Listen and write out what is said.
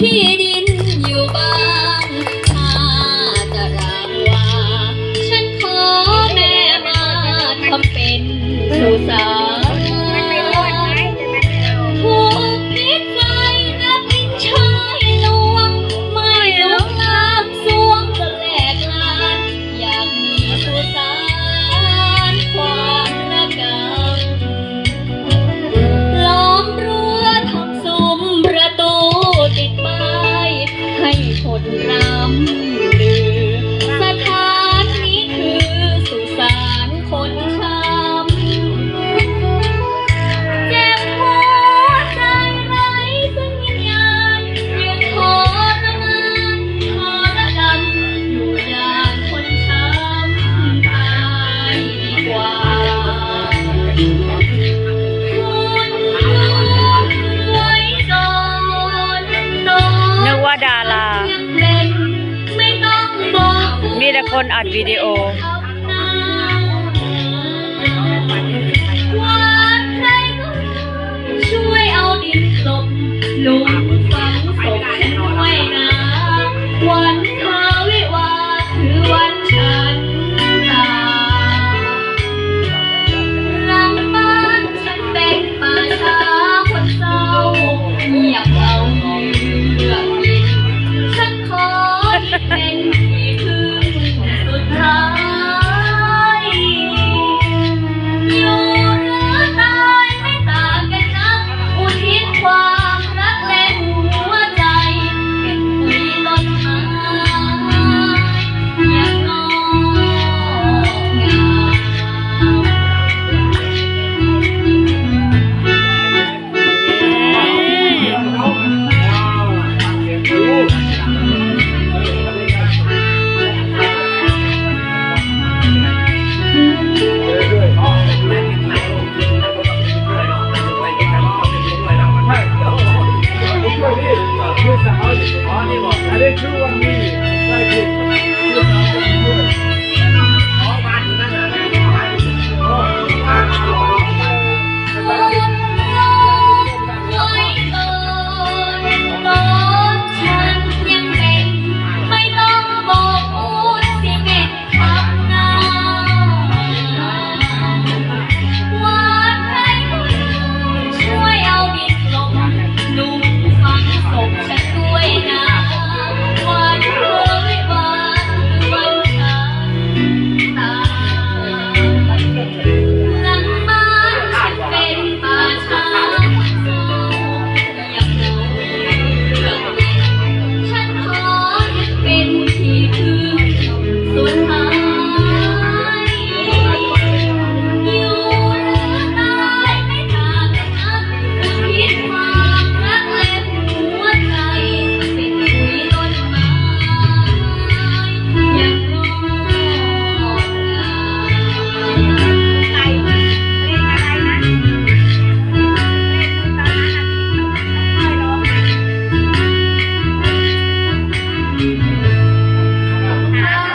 ที่ดินอยู่บ้านถ้าตารางวาฉันขอแม่มาทำเป็นสุสาน แต่คนอัดวิดีโอ